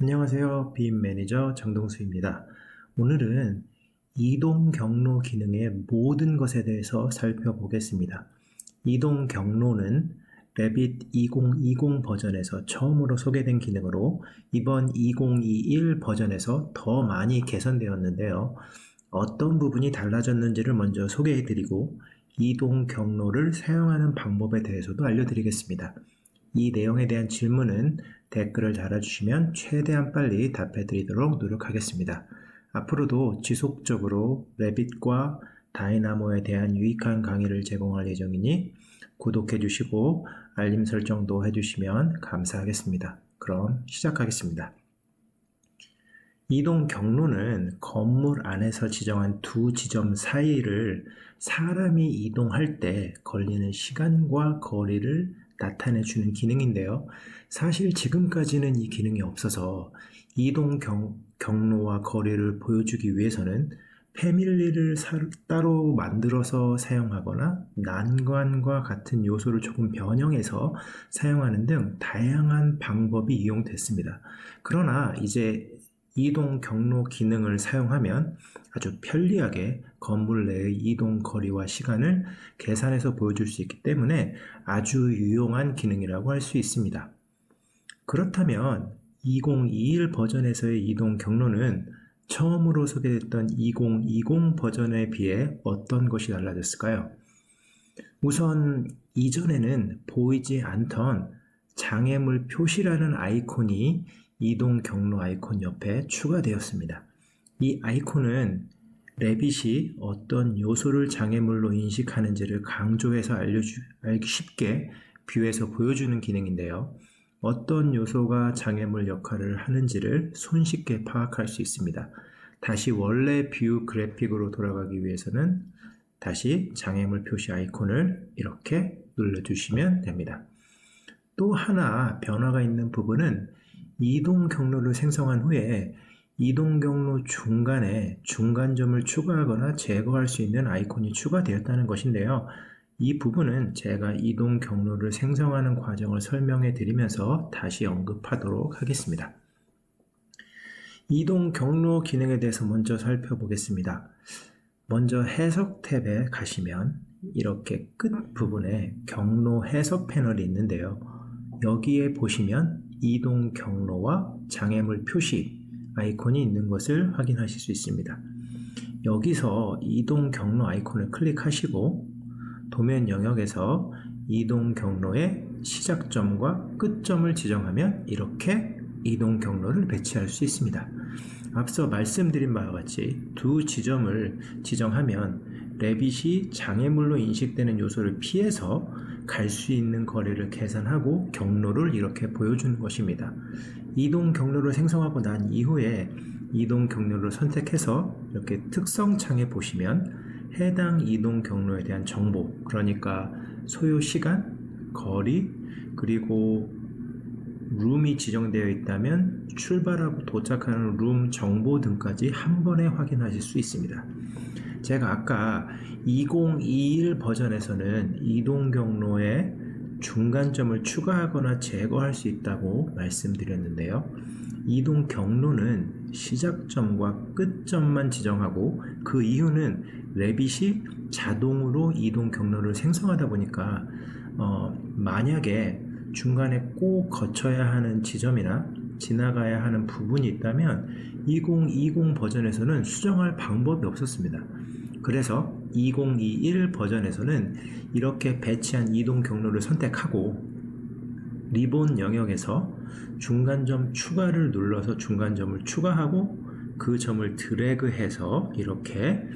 안녕하세요. 빔 매니저 정동수입니다. 오늘은 이동 경로 기능의 모든 것에 대해서 살펴보겠습니다. 이동 경로는 레빗 2020 버전에서 처음으로 소개된 기능으로 이번 2021 버전에서 더 많이 개선되었는데요. 어떤 부분이 달라졌는지를 먼저 소개해 드리고 이동 경로를 사용하는 방법에 대해서도 알려드리겠습니다. 이 내용에 대한 질문은 댓글을 달아주시면 최대한 빨리 답해 드리도록 노력하겠습니다. 앞으로도 지속적으로 레빗과 다이나모에 대한 유익한 강의를 제공할 예정이니 구독해 주시고 알림 설정도 해 주시면 감사하겠습니다. 그럼 시작하겠습니다. 이동 경로는 건물 안에서 지정한 두 지점 사이를 사람이 이동할 때 걸리는 시간과 거리를 나타내 주는 기능인데요. 사실 지금까지는 이 기능이 없어서 이동 경, 경로와 거리를 보여주기 위해서는 패밀리를 사, 따로 만들어서 사용하거나 난관과 같은 요소를 조금 변형해서 사용하는 등 다양한 방법이 이용됐습니다. 그러나 이제 이동 경로 기능을 사용하면 아주 편리하게 건물 내의 이동 거리와 시간을 계산해서 보여줄 수 있기 때문에 아주 유용한 기능이라고 할 수 있습니다. 그렇다면 2021 버전에서의 이동 경로는 처음으로 소개됐던 2020 버전에 비해 어떤 것이 달라졌을까요? 우선 이전에는 보이지 않던 장애물 표시라는 아이콘이 이동 경로 아이콘 옆에 추가되었습니다. 이 아이콘은 레빗이 어떤 요소를 장애물로 인식하는지를 강조해서 알려주, 알기 쉽게 뷰에서 보여주는 기능인데요. 어떤 요소가 장애물 역할을 하는지를 손쉽게 파악할 수 있습니다. 다시 원래 뷰 그래픽으로 돌아가기 위해서는 다시 장애물 표시 아이콘을 이렇게 눌러주시면 됩니다. 또 하나 변화가 있는 부분은 이동 경로를 생성한 후에 이동 경로 중간에 중간점을 추가하거나 제거할 수 있는 아이콘이 추가되었다는 것인데요. 이 부분은 제가 이동 경로를 생성하는 과정을 설명해 드리면서 다시 언급하도록 하겠습니다. 이동 경로 기능에 대해서 먼저 살펴보겠습니다. 먼저 해석 탭에 가시면 이렇게 끝 부분에 경로 해석 패널이 있는데요. 여기에 보시면 이동 경로와 장애물 표시 아이콘이 있는 것을 확인하실 수 있습니다. 여기서 이동 경로 아이콘을 클릭하시고 도면 영역에서 이동 경로의 시작점과 끝점을 지정하면 이렇게 이동 경로를 배치할 수 있습니다. 앞서 말씀드린 바와 같이 두 지점을 지정하면 레빗이 장애물로 인식되는 요소를 피해서 갈 수 있는 거리를 계산하고 경로를 이렇게 보여주는 것입니다. 이동 경로를 생성하고 난 이후에 이동 경로를 선택해서 이렇게 특성 창에 보시면 해당 이동 경로에 대한 정보, 그러니까 소요 시간, 거리, 그리고 룸이 지정되어 있다면 출발하고 도착하는 룸 정보 등까지 한 번에 확인하실 수 있습니다. 제가 아까 2021 버전에서는 이동 경로에 중간점을 추가하거나 제거할 수 있다고 말씀드렸는데요. 이동 경로는 시작점과 끝점만 지정하고 그 이유는 레빗이 자동으로 이동 경로를 생성하다 보니까 어, 만약에 중간에 꼭 거쳐야 하는 지점이나 지나가야 하는 부분이 있다면 2020 버전에서는 수정할 방법이 없었습니다. 그래서 2021 버전에서는 이렇게 배치한 이동 경로를 선택하고 리본 영역에서 중간점 추가를 눌러서 중간점을 추가하고 그 점을 드래그해서 이렇게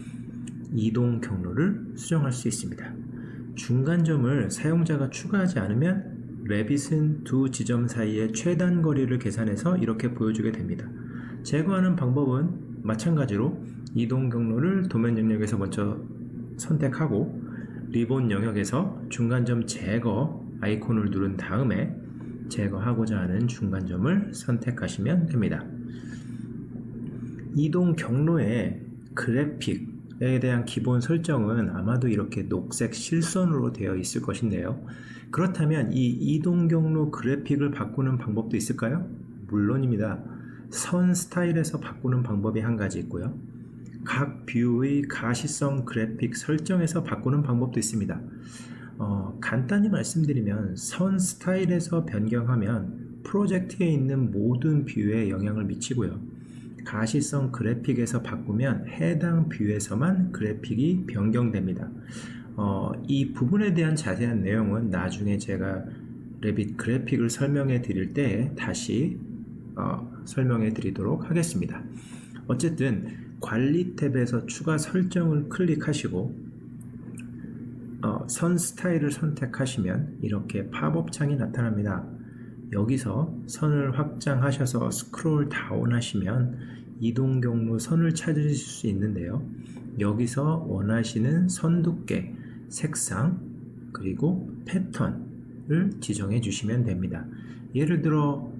이동 경로를 수정할 수 있습니다. 중간점을 사용자가 추가하지 않으면 레빗은 두 지점 사이의 최단 거리를 계산해서 이렇게 보여주게 됩니다. 제거하는 방법은 마찬가지로 이동 경로를 도면 영역에서 먼저 선택하고 리본 영역에서 중간점 제거 아이콘을 누른 다음에 제거하고자 하는 중간점을 선택하시면 됩니다. 이동 경로의 그래픽 에 대한 기본 설정은 아마도 이렇게 녹색 실선으로 되어 있을 것인데요. 그렇다면 이 이동 경로 그래픽을 바꾸는 방법도 있을까요? 물론입니다. 선 스타일에서 바꾸는 방법이 한 가지 있고요. 각 뷰의 가시성 그래픽 설정에서 바꾸는 방법도 있습니다. 어, 간단히 말씀드리면 선 스타일에서 변경하면 프로젝트에 있는 모든 뷰에 영향을 미치고요. 가시성 그래픽에서 바꾸면 해당 뷰에서만 그래픽이 변경됩니다. 어, 이 부분에 대한 자세한 내용은 나중에 제가 레빗 그래픽을 설명해 드릴 때 다시 어, 설명해 드리도록 하겠습니다. 어쨌든 관리 탭에서 추가 설정을 클릭하시고 어, 선 스타일을 선택하시면 이렇게 팝업 창이 나타납니다. 여기서 선을 확장하셔서 스크롤 다운 하시면 이동 경로 선을 찾으실 수 있는데요. 여기서 원하시는 선 두께, 색상, 그리고 패턴을 지정해 주시면 됩니다. 예를 들어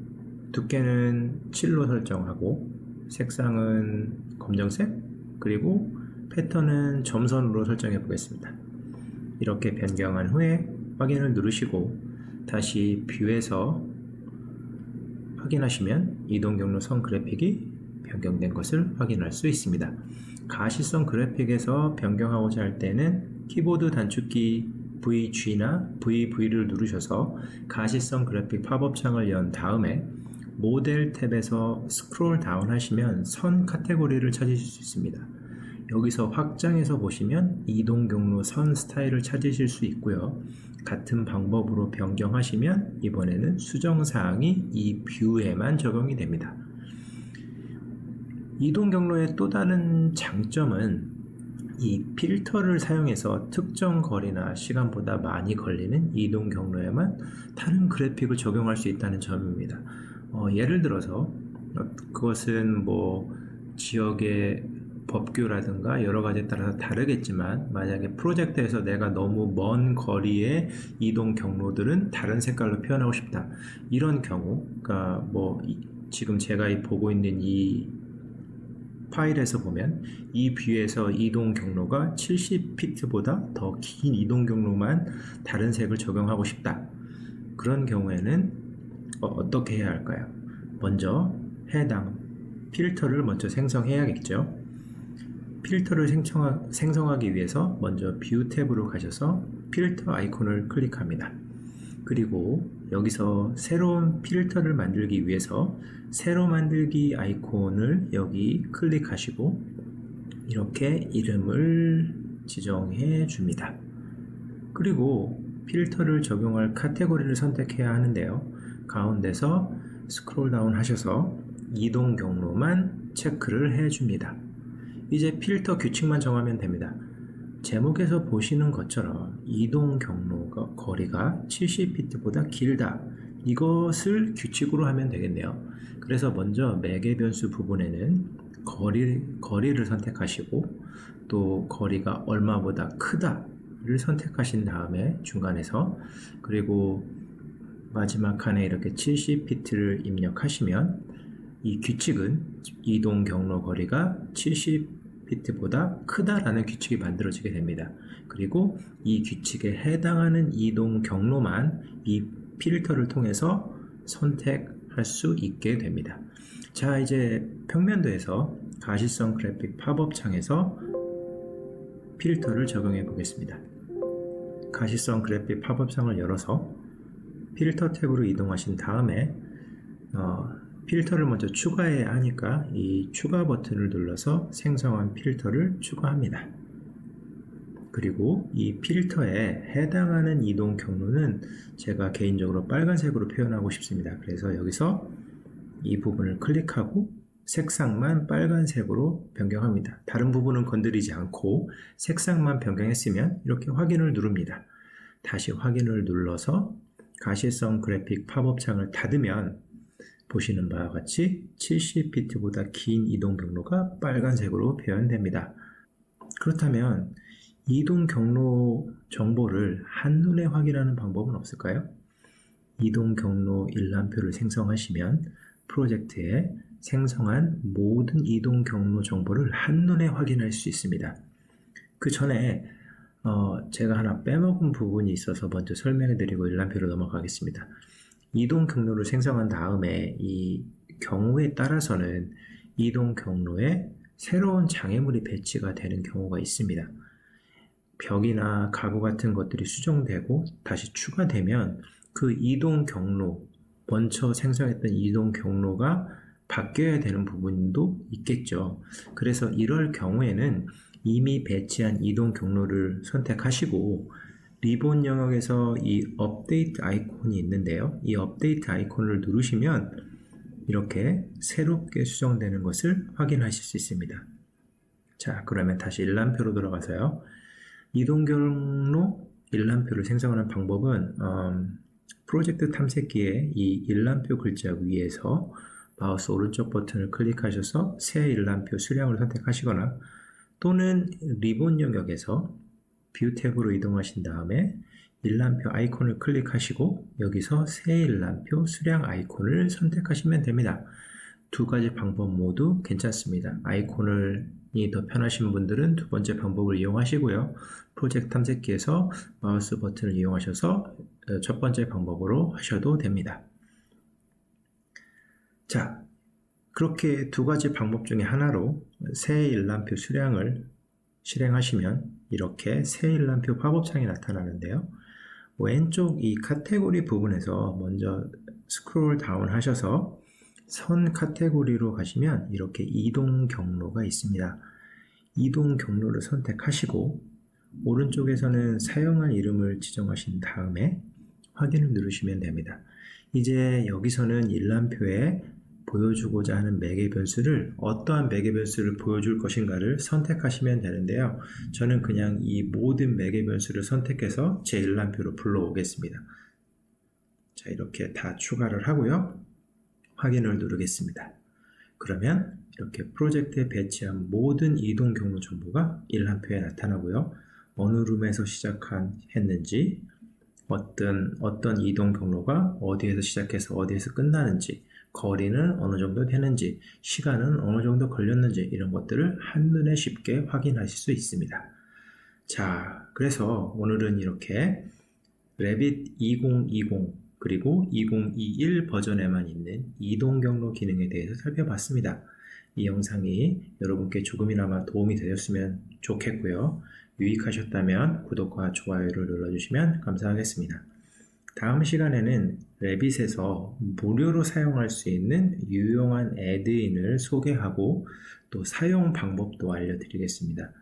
두께는 7로 설정하고 색상은 검정색 그리고 패턴은 점선으로 설정해 보겠습니다. 이렇게 변경한 후에 확인을 누르시고 다시 뷰에서 확인하시면 이동 경로 선 그래픽이 변경된 것을 확인할 수 있습니다. 가시성 그래픽에서 변경하고자 할 때는 키보드 단축키 VG나 VV를 누르셔서 가시성 그래픽 팝업 창을 연 다음에 모델 탭에서 스크롤 다운 하시면 선 카테고리를 찾으실 수 있습니다. 여기서 확장해서 보시면 이동 경로 선 스타일을 찾으실 수 있고요. 같은 방법으로 변경하시면 이번에는 수정 사항이 이 뷰에만 적용이 됩니다. 이동 경로의 또 다른 장점은 이 필터를 사용해서 특정 거리나 시간보다 많이 걸리는 이동 경로에만 다른 그래픽을 적용할 수 있다는 점입니다. 어, 예를 들어서 그것은 뭐 지역의 법규라든가 여러 가지에 따라서 다르겠지만 만약에 프로젝트에서 내가 너무 먼 거리의 이동 경로들은 다른 색깔로 표현하고 싶다 이런 경우 그러니까 뭐 지금 제가 보고 있는 이 파일에서 보면 이 뷰에서 이동 경로가 70피트보다 더 긴 이동 경로만 다른 색을 적용하고 싶다. 그런 경우에는 어, 떻게 해야 할까요? 먼저 해당 필터를 먼저 생성해야겠죠. 필터를 생성하, 생성하 기 위해서 먼저 뷰 탭으로 가셔서 필터 아이콘을 클릭합니다. 그리고 여기서 새로운 필터를 만들기 위해서 새로 만들기 아이콘을 여기 클릭하시고 이렇게 이름을 지정해 줍니다. 그리고 필터를 적용할 카테고리를 선택해야 하는데요. 가운데서 스크롤 다운 하셔서 이동 경로만 체크를 해 줍니다. 이제 필터 규칙만 정하면 됩니다. 제목에서 보시는 것처럼 이동 경로가 거리가 70피트보다 길다. 이것을 규칙으로 하면 되겠네요. 그래서 먼저 매개 변수 부분에는 거리, 거리를 선택하시고 또 거리가 얼마보다 크다를 선택하신 다음에 중간에서 그리고 마지막 칸에 이렇게 70피트를 입력하시면 이 규칙은 이동 경로 거리가 70 피트보다 크다라는 규칙이 만들어지게 됩니다. 그리고 이 규칙에 해당하는 이동 경로만 이 필터를 통해서 선택할 수 있게 됩니다. 자, 이제 평면도에서 가시성 그래픽 팝업 창에서 필터를 적용해 보겠습니다. 가시성 그래픽 팝업 창을 열어서 필터 탭으로 이동하신 다음에 어, 필터를 먼저 추가해야 하니까 이 추가 버튼을 눌러서 생성한 필터를 추가합니다. 그리고 이 필터에 해당하는 이동 경로는 제가 개인적으로 빨간색으로 표현하고 싶습니다. 그래서 여기서 이 부분을 클릭하고 색상만 빨간색으로 변경합니다. 다른 부분은 건드리지 않고 색상만 변경했으면 이렇게 확인을 누릅니다. 다시 확인을 눌러서 가시성 그래픽 팝업 창을 닫으면 보시는 바와 같이 70피트보다 긴 이동 경로가 빨간색으로 표현됩니다. 그렇다면 이동 경로 정보를 한눈에 확인하는 방법은 없을까요? 이동 경로 일람표를 생성하시면 프로젝트에 생성한 모든 이동 경로 정보를 한눈에 확인할 수 있습니다. 그 전에 어, 제가 하나 빼먹은 부분이 있어서 먼저 설명해 드리고 일람표로 넘어가겠습니다. 이동 경로를 생성한 다음에 이 경우에 따라서는 이동 경로에 새로운 장애물이 배치가 되는 경우가 있습니다. 벽이나 가구 같은 것들이 수정되고 다시 추가되면 그 이동 경로, 먼저 생성했던 이동 경로가 바뀌어야 되는 부분도 있겠죠. 그래서 이럴 경우에는 이미 배치한 이동 경로를 선택하시고 리본 영역에서 이 업데이트 아이콘이 있는데요. 이 업데이트 아이콘을 누르시면 이렇게 새롭게 수정되는 것을 확인하실 수 있습니다. 자, 그러면 다시 일람표로 돌아가서요. 이동 경로 일람표를 생성하는 방법은 음, 프로젝트 탐색기에 이 일람표 글자 위에서 마우스 오른쪽 버튼을 클릭하셔서 새 일람표 수량을 선택하시거나 또는 리본 영역에서 뷰 탭으로 이동하신 다음에 일람표 아이콘을 클릭하시고 여기서 새 일람표 수량 아이콘을 선택하시면 됩니다. 두 가지 방법 모두 괜찮습니다. 아이콘이 더 편하신 분들은 두 번째 방법을 이용하시고요. 프로젝트 탐색기에서 마우스 버튼을 이용하셔서 어, 첫 번째 방법으로 하셔도 됩니다. 자, 그렇게 두 가지 방법 중에 하나로 새 일람표 수량을 실행하시면 이렇게 새 일람표 팝업창이 나타나는데요. 왼쪽 이 카테고리 부분에서 먼저 스크롤 다운 하셔서 선 카테고리로 가시면 이렇게 이동 경로가 있습니다. 이동 경로를 선택하시고 오른쪽에서는 사용할 이름을 지정하신 다음에 확인을 누르시면 됩니다. 이제 여기서는 일람표에 보여주고자 하는 매개 변수를 어떠한 매개 변수를 보여줄 것인가를 선택하시면 되는데요. 저는 그냥 이 모든 매개 변수를 선택해서 제 일람표로 불러오겠습니다. 자, 이렇게 다 추가를 하고요. 확인을 누르겠습니다. 그러면 이렇게 프로젝트에 배치한 모든 이동 경로 정보가 일람표에 나타나고요. 어느 룸에서 시작한 했는지, 어떤 어떤 이동 경로가 어디에서 시작해서 어디에서 끝나는지, 거리는 어느 정도 되는지, 시간은 어느 정도 걸렸는지 이런 것들을 한눈에 쉽게 확인하실 수 있습니다. 자, 그래서 오늘은 이렇게 레빗 2020 그리고 2021 버전에만 있는 이동 경로 기능에 대해서 살펴봤습니다. 이 영상이 여러분께 조금이나마 도움이 되셨으면 좋겠고요. 유익하셨다면 구독과 좋아요를 눌러주시면 감사하겠습니다. 다음 시간에는 레빗에서 무료로 사용할 수 있는 유용한 애드인을 소개하고 또 사용 방법도 알려드리겠습니다.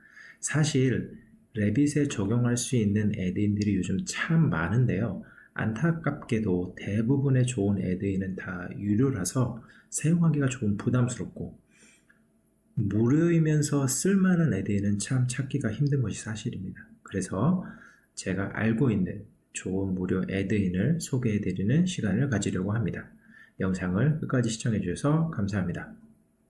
사실 레빗에 적용할 수 있는 애드인들이 요즘 참 많은데요. 안타깝게도 대부분의 좋은 애드인은 다 유료라서 사용하기가 조금 부담스럽고 무료이면서 쓸만한 애드인은 참 찾기가 힘든 것이 사실입니다. 그래서 제가 알고 있는 좋은 무료 애드인을 소개해드리는 시간을 가지려고 합니다. 영상을 끝까지 시청해주셔서 감사합니다.